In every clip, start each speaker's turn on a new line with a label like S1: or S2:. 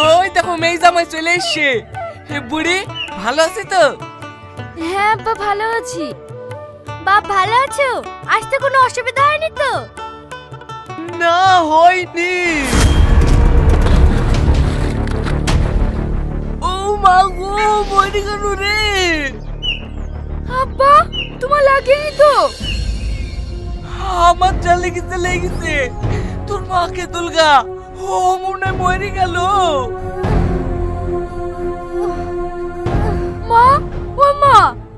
S1: ওই দেখো মেয়ে জামাই চলে এসছে। হে বুড়ি ভালো আছে তো?
S2: হ্যাঁ আব্বা ভালো আছি। বাপ ভালো আছো? আসতে কোনো অসুবিধা হয়নি তো?
S1: না হয়নি। ও মা গো মরে গেল রে?
S2: আব্বা তোমার লাগেনি তো?
S1: আমার যা লেগেছে লেগেছে। তোর মাকে দুলগা। ও মনে মরে গেল।
S2: মা ও মা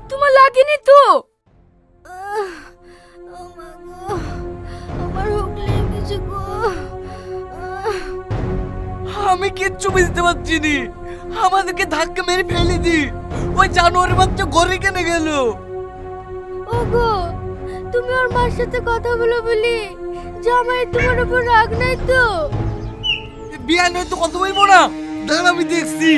S2: তোমার লাগেনি তো? আমার
S1: আমি কিচ্ছু বুঝতে পারছি নি আমাদেরকে ধাক্কা মেরে ফেলে দি। ওই জানোয়ার বাচ্চা ঘরে কেন গেল?
S2: ওগো তুমি ওর মার সাথে কথা বলো বলি। জামাই তোমার উপর রাগ নাই তো?
S1: বিয়ান হয়তো কথা বলব না? দাঁড়া আমি দেখছি।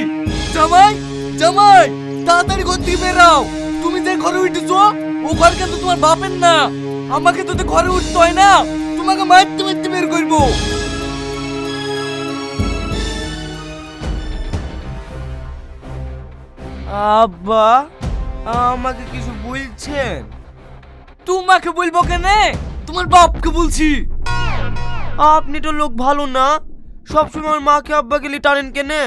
S1: জামাই জামাই, তাড়াতাড়ি ঘর থেকে বেরাও তুমি যে ঘরে উঠেছো, ও ঘর কিন্তু তোমার বাপের না। আমাকে তো তো ঘরে উঠতে হয় না, তোমাকে মারতে মারতে বের করব। আব্বা, আমাকে কিছু বলছেন? তোমাকে বলব কেনে? তোমার বাপকে বলছি। আপনি তো লোক ভালো না। সবসময় আমার মাকে আব্বাকে লি টানেন কেনে?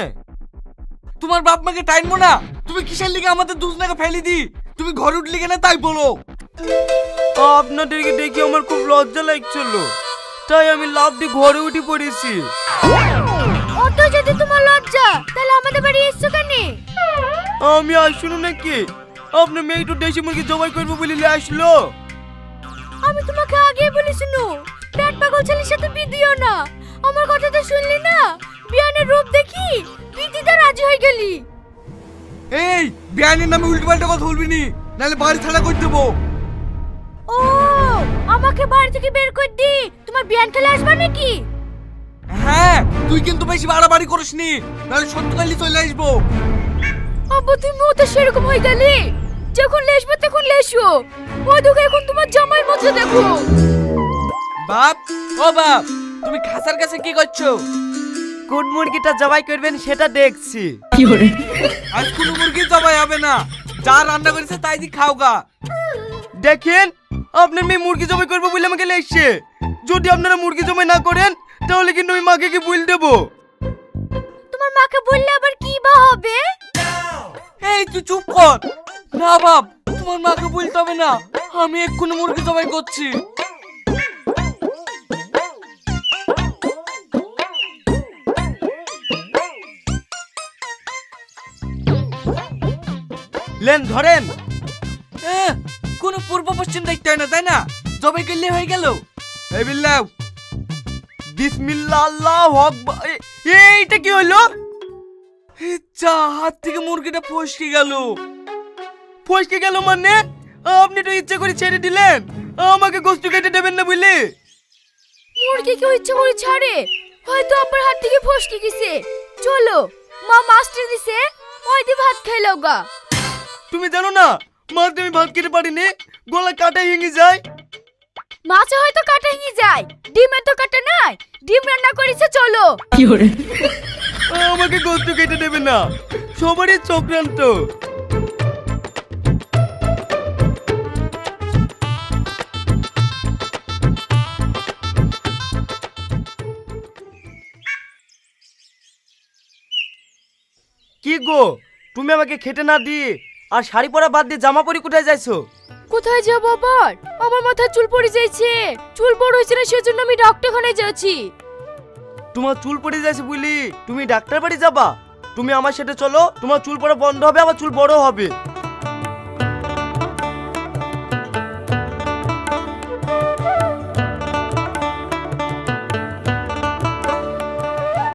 S1: তোমার বাপ মাকে টাইনবো না। তুমি কিসের লিগে আমাদের দুজনাকে ফেলে দি? তুমি ঘর উঠলি কেন তাই বলো। আপনাদেরকে দেখে আমার খুব লজ্জা লাগছিল। তাই আমি লাভ দিয়ে ঘরে উঠে পড়েছি।
S2: অত যদি তোমার লজ্জা তাহলে আমাদের বাড়ি এসছো কেন?
S1: আমি আসলো নাকি? আপনার মেয়ে একটু দেশি মুরগি জবাই করব বলে আসলো।
S2: আমি তোমাকে আগে বলি শুনো পেট পাগল ছেলের সাথে বিয়ে দিও না। শুনলি না? বিয়ানের রূপ দেখি বিদিতে রাজি হয়ে গেলি?
S1: এই বিয়ানের নামে উল্টো পাল্টা কথা বলবি নি নাহলে বাড়ি ছাড়া করে দেবো।
S2: ও আমাকে বাড়ি থেকে বের করে দি তোমার বিয়ান খেলে আসবে নাকি?
S1: হ্যাঁ তুই কিন্তু বেশি বাড়াবাড়ি করিসনি নাহলে সত্যকালে চলে আসব।
S2: আব্বু তুমি তো সেরকম হয়ে গেলি। যখন লেসবে তখন লেসো। মধুকে এখন তোমার জামাই মতো দেখো।
S1: বাপ ও বাপ তুমি খাসার কাছে কি করছ? কোন মুরগিটা জবাই করবেন সেটা দেখছি। আজ কোন মুরগি জবাই হবে না। যা রান্না করেছে তাই দি খাওগা দেখেন আপনার মেয়ে মুরগি জবাই করব বলে আমাকে লেগছে। যদি আপনারা মুরগি জবাই না করেন তাহলে কিন্তু আমি মাকে কি বুল দেবো?
S2: তোমার মাকে বললে আবার কি বা হবে?
S1: এই তুই চুপ কর। না বাপ তোমার মাকে বলতে হবে না। আমি এক্ষুনি মুরগি জবাই করছি। লেন ধরেন। কোনো পূর্ব পশ্চিম দেখতে হয় না তাই না? জবাই করলে হয়ে গেল। এই বিল্লাও বিসমিল্লাহ আল্লাহু আকবার এইটা কি হলো যা হাত থেকে মুরগিটা ফসকে গেল। ফসকে গেল মানে? আপনি তো ইচ্ছে করে ছেড়ে দিলেন। আমাকে গোস্ত কেটে দেবেন না বুঝলি?
S2: মুরগি কেউ ইচ্ছে করে ছাড়ে? হয়তো আব্বার হাত থেকে ফসকে গেছে। চলো মা মাস্টার দিছে ওই দিয়ে ভাত খাইলো গা।
S1: তুমি জানো না মাছ আমি ভাত খেতে পারিনি গলা কাটা ভেঙে যায়।
S2: মাছে হয়তো কাটা হিঙে যায় ডিমের তো কাটা নাই ডিম রান্না করেছে চলো।
S1: আমাকে গোস্ত কেটে দেবে না সবারই চক্রান্ত। কি গো তুমি আমাকে খেতে না দিয়ে আর শাড়ি পরা বাদ দিয়ে জামা পরি কোথায় যাইছো?
S2: কোথায় যাব আবার? আমার মাথায় চুল পড়ে যাইছে। চুল বড় হয়েছে না সেজন্য আমি ডাক্তারখানায় যাচ্ছি।
S1: তোমার চুল পড়ে যাচ্ছে বুঝলি? তুমি ডাক্তার বাড়ি যাবা? তুমি আমার সাথে চলো তোমার চুল পড়া বন্ধ হবে আমার চুল বড় হবে।